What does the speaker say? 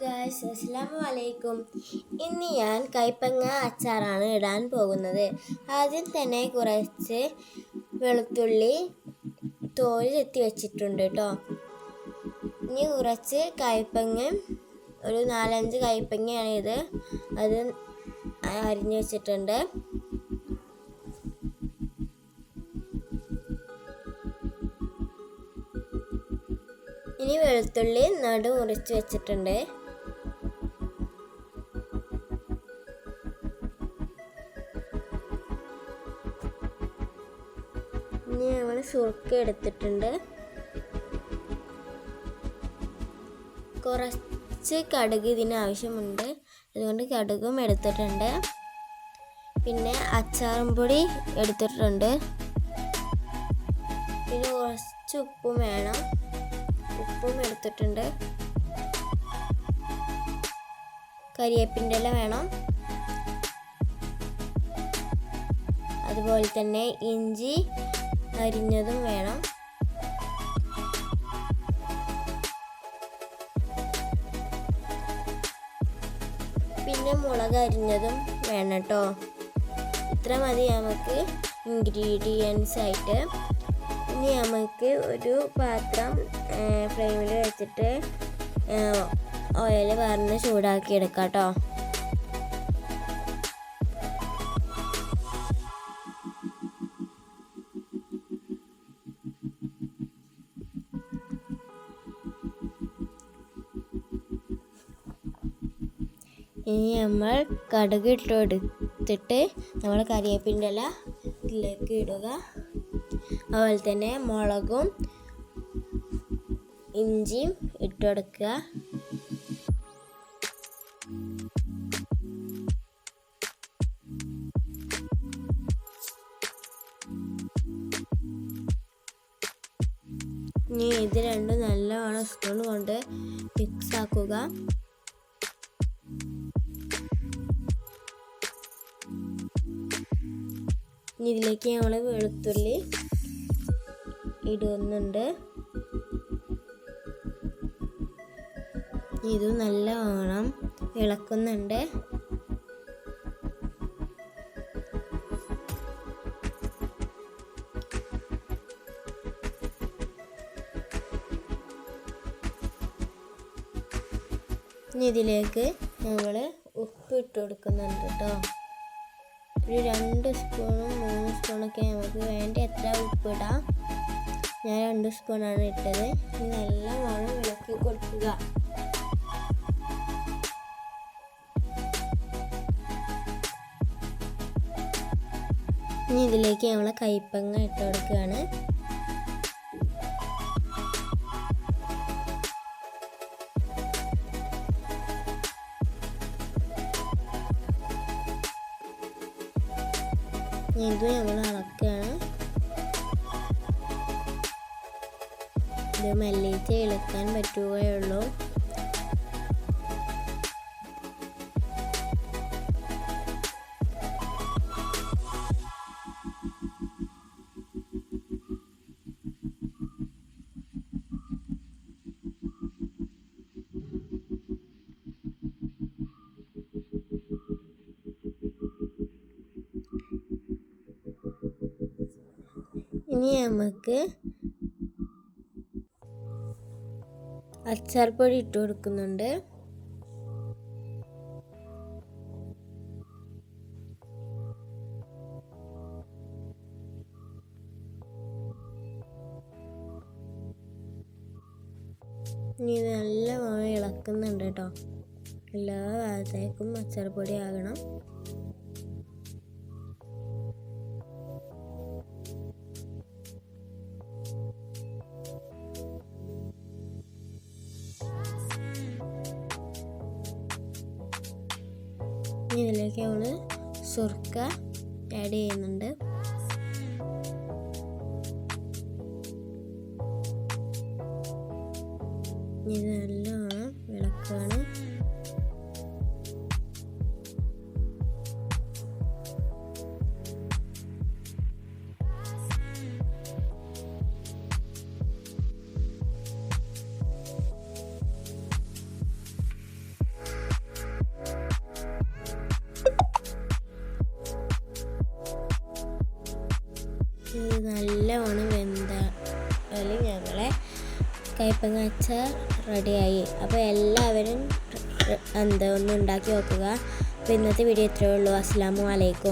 Guys അസ്സാം വലൈക്കും ഇന്ന് ഞാൻ കൈപ്പങ്ങ അച്ചാറാണ് ഇടാൻ പോകുന്നത്. ആദ്യം തന്നെ കുറച്ച് വെളുത്തുള്ളി തോൽ എത്തി വെച്ചിട്ടുണ്ട് കേട്ടോ ഇനി കുറച്ച് കൈപ്പങ്ങ ഒരു നാലഞ്ച് കൈപ്പങ്ങയാണ് ഇത്. അത് അരിഞ്ഞു വെച്ചിട്ടുണ്ട്. ഇനി വെളുത്തുള്ളി നടു മുറിച്ച് വെച്ചിട്ടുണ്ട്. ഇനി ഞങ്ങൾ സുറുക്ക കുറച്ച് കടുക് ഇതിന് ആവശ്യമുണ്ട്. അതുകൊണ്ട് കടുകും എടുത്തിട്ടുണ്ട്. പിന്നെ അച്ചാറും പൊടി എടുത്തിട്ടുണ്ട്. പിന്നെ കുറച്ച് ഉപ്പും വേണം. ഉപ്പും എടുത്തിട്ടുണ്ട്. കരിയേപ്പിന്റെ ഇല വേണം. അതുപോലെ തന്നെ ഇഞ്ചി അരിഞ്ഞതും വേണം. പിന്നെ മുളക് അരിഞ്ഞതും വേണം കേട്ടോ ഇത്ര മതി നമുക്ക് ഇൻഗ്രീഡിയൻസ് ആയിട്ട്. ഇനി നമുക്ക് ഒരു പാത്രം ഫ്ലെയിമിൽ വെച്ചിട്ട് ഓയിൽ പറഞ്ഞ് ചൂടാക്കി എടുക്കാം കേട്ടോ. ഇനി നമ്മൾ കടുക് ഇട്ട് എടുത്തിട്ട് നമ്മൾ കറിവേപ്പിന്റെ ഇല ഇതിലേക്ക് ഇടുക. അതുപോലെ തന്നെ മുളകും ഇഞ്ചിയും ഇട്ട് കൊടുക്കുക. ഇനി ഇത് രണ്ടും നല്ലവണ്ണം സ്പൂൺ കൊണ്ട് മിക്സ് ആക്കുക. ഇനി ഇതിലേക്ക് നമ്മൾ വെളുത്തുള്ളി ഇടുന്നുണ്ട്. ഇത് നല്ലവണ്ണം ഇളക്കുന്നുണ്ട്. ഇനി ഇതിലേക്ക് നമ്മൾ ഉപ്പ് ഇട്ട് കൊടുക്കുന്നുണ്ട് കേട്ടോ. ഒരു രണ്ട് സ്പൂണും മൂന്ന് സ്പൂണൊക്കെ നമുക്ക് വേണ്ട എത്ര ഉപ്പ് ഞാൻ രണ്ട് സ്പൂണാണ് ഇട്ടത്. ഇനി നല്ലവണ്ണം ഇളക്കി കൊടുക്കുക. ഇനി ഇതിലേക്ക് നമ്മൾ കയ്പങ്ങ ഇട്ട് കൊടുക്കുകയാണ്. ഇത് നമ്മൾ ഇളക്കുകയാണ് ഇത് മെല്ലിച്ച് ഇളക്കാൻ പറ്റുകയുള്ളൂ. ഇനി നമുക്ക് അച്ചാർ പൊടി ഇട്ട് കൊടുക്കുന്നുണ്ട്. ഇനി നല്ലവണ്ണം ഇളക്കുന്നുണ്ട് കേട്ടോ. എല്ലാ ഭാഗത്തേക്കും അച്ചാർ പൊടി ആകണം. ഇതിലേക്ക് നമ്മൾ സുർക്ക ആഡ് ചെയ്യുന്നുണ്ട്. ഇത് നല്ലോണം വിളക്കാണ് കയ്പങ്ങ അച്ചാർ റെഡിയായി. അപ്പോൾ എല്ലാവരും എന്താ ഒന്ന് ഉണ്ടാക്കി നോക്കുക. അപ്പോൾ ഇന്നത്തെ വീഡിയോ ഇത്രയേ ഉള്ളൂ. അസ്സാം വലൈക്കും